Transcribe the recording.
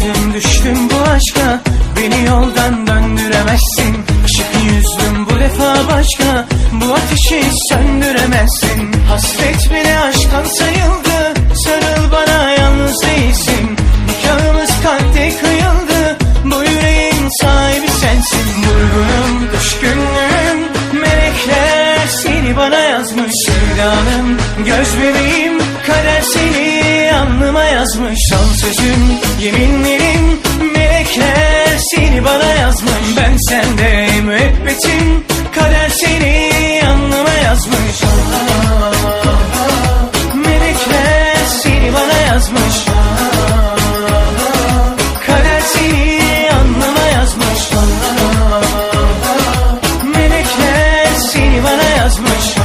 Doymadım düştüm bu aşka Beni yoldan döndüremezsin. Işık yüzlüm bu defa başka Bu ateşi söndüremezsin. Hasret bile aşktan sayıldı Sarıl bana yalnız değilsin. Nikahımız kalpte kıyıldı Bu yüreğin sahibi sensin. Vurgunum, düşkünlüğüm Melekler seni bana yazmış. Sevdanım, göz bebeğim Kader sözüm yeminlerim Melekler seni bana yazmış. Ben sende müebbetim Kader seni anlama yazmış. Melekler seni bana yazmış. Kader seni anlama yazmış. Melekler seni bana yazmış.